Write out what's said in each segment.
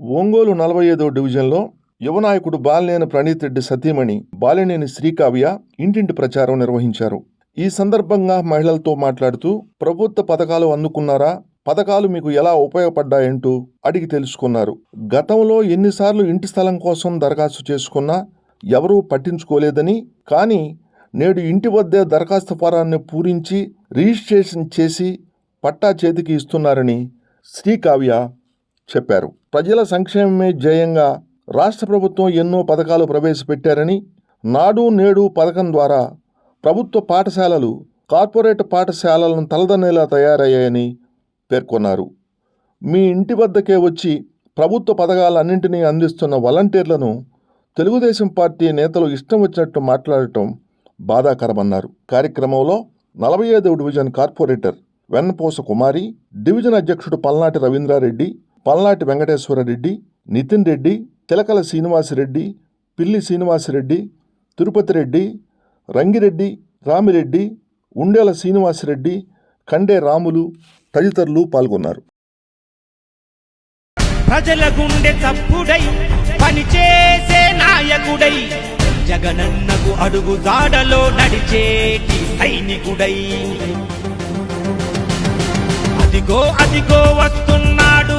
ఒంగోలు నలభై ఐదో డివిజన్లో యువనాయకుడు బాలినేని ప్రణీత్ రెడ్డి సతీమణి బాలినేని శ్రీకావ్య ఇంటింటి ప్రచారం నిర్వహించారు. ఈ సందర్భంగా మహిళలతో మాట్లాడుతూ ప్రభుత్వ పథకాలు అందుకున్నారా? పథకాలు మీకు ఎలా ఉపయోగపడ్డాయంటూ అడిగి తెలుసుకున్నారు. గతంలో ఎన్నిసార్లు ఇంటి స్థలం కోసం దరఖాస్తు చేసుకున్నా ఎవరూ పట్టించుకోలేదని కానీ నేడు ఇంటి వద్దే దరఖాస్తు ఫారాన్ని పూరించి రిజిస్ట్రేషన్ చేసి పట్టా చేతికి ఇస్తున్నారని శ్రీకావ్య చెప్పారు. ప్రజల సంక్షేమమే ధ్యేయంగా రాష్ట్ర ప్రభుత్వం ఎన్నో పథకాలు ప్రవేశపెట్టారని నాడు నేడు పథకం ద్వారా ప్రభుత్వ పాఠశాలలు కార్పొరేట్ పాఠశాలలను తలదన్నేలా తయారయ్యాయని పేర్కొన్నారు. మీ ఇంటి వద్దకే వచ్చి ప్రభుత్వ పథకాలన్నింటినీ అందిస్తున్న వాలంటీర్లను తెలుగుదేశం పార్టీ నేతలు ఇష్టం వచ్చినట్టు మాట్లాడటం బాధాకరమన్నారు. కార్యక్రమంలో నలభై ఐదవ division corporator Vennaposa Kumari division అధ్యక్షుడు పల్నాటి రవీంద్రారెడ్డి పల్నాటి వెంకటేశ్వరరెడ్డి నితిన్ రెడ్డి తిలకల శ్రీనివాసరెడ్డి పిల్లి శ్రీనివాసరెడ్డి తిరుపతి రెడ్డి రంగిరెడ్డి రామిరెడ్డి ఉండేల శ్రీనివాసరెడ్డి కండే రాములు తదితరులు పాల్గొన్నారు. ప్రజల గుండె చప్పుడై పనిచేసే నాయకుడై జగనన్నకు అడుగు దాడలో నడిచేటి సైనికుడై. అదిగో అదిగో వస్తున్నాడు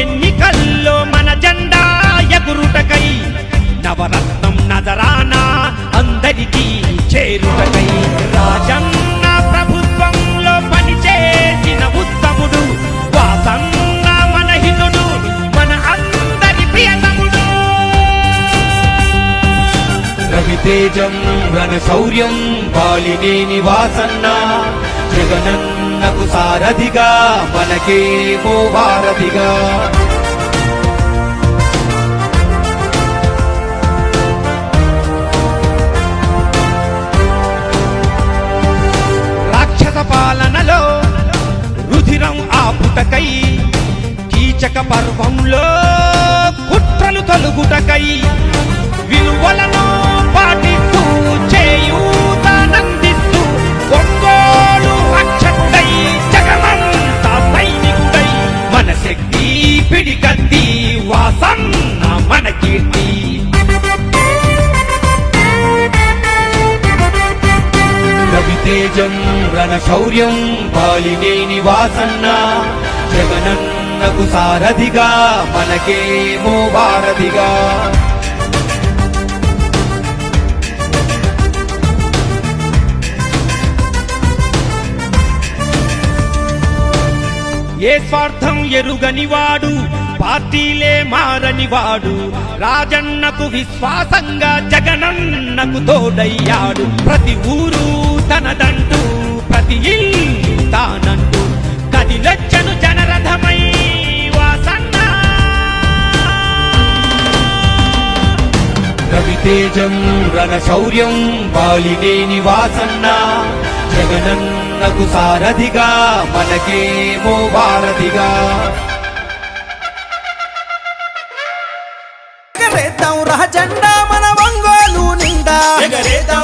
ఎన్నికల్లో మన జెండా ఎగురుటకై నవరత్నం నజరానా అందరికీ చేరుటకై. రాజన్న ప్రభుత్వంలో పనిచేసిన ఉత్తముడు వాసన్న మన హితుడు మన అందరి ప్రియతముడు. రవితేజం రణశౌర్యం బాలినేని వాసన్న జగనన్నకు సారథిగా మనకే ఓ భారతిగా. రాక్షస పాలనలో రుధిరం ఆపుటకై కీచక పర్వంలో కుట్రలు తలుగుటకై రవితేజం రణశౌర్యం బాలినేని నివాసన్న జగనన్నకు సారథిగా మనకేమో వారధిగా ఏ స్వార్థం ఎరుగనివాడు పార్టీలే మారనివాడు రాజన్నకు విశ్వాసంగా జగనన్నకు తోడయ్యాడు. ప్రతి ఊరు తనదంటూ ప్రతి ఇల్లు తానంటూ కదిలొచ్చను జనరథమై వాసన్న. రవితేజం రణశౌర్యం బాలినేని వాసన్న జగనన్నకు సారథిగా మనకేమో వారధిగా ఎగరేద్దాం మన ఒంగోలు నిండా. ఎగరేద్దాం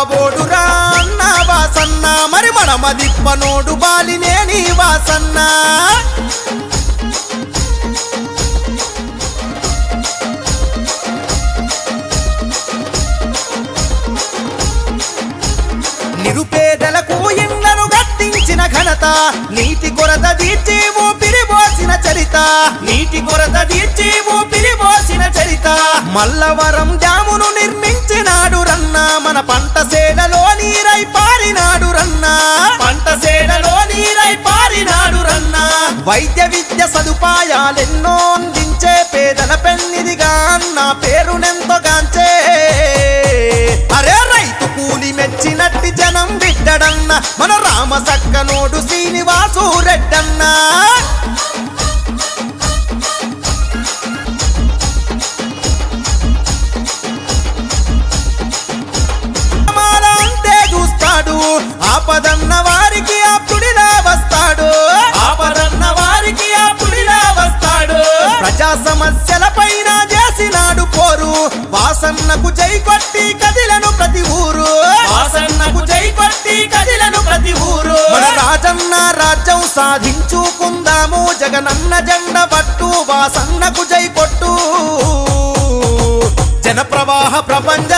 పాటిస్తే దప్పబోడురా అన్న వాసన్న. మరి మన మదిప్పనోడు బాలినేని వాసన్న. నిరుపేదలకు ఇండ్లను కట్టించిన ఘనత నీటి కొరత తీర్చి ఊపిరిపోసిన చరిత. నీటి కొరత తీర్చి ఊపిరి పోసిన చరిత. మల్లవరం డ్యామును నిర్మించినాడు రన్న. మన పంట సేలలో నీరై పారినాడు రన్న. పంట సేలలో నీరై పారినాడు రన్న. వైద్య విద్య సదుపాయాలెన్నో అందించే పేదల పెన్నిదిగా నా పేరునెంతో గాంచే. అరే రైతు కూలి మెచ్చినట్టి జనం బిడ్డడన్న మన రామ సక్కనోడు శ్రీనివాసు రెడ్డ వాసన్నకు జై కొట్టి కదిలను ప్రతి ఊరు. వాసన్నకు జై కొట్టి కదిలను ప్రతి ఊరు. మన రాజన్న రాజ్యం సాధించుకుందాము. జగనన్న జెండ పట్టు వాసన్నకు జై కొట్టు. జన ప్రవాహ ప్రపంచ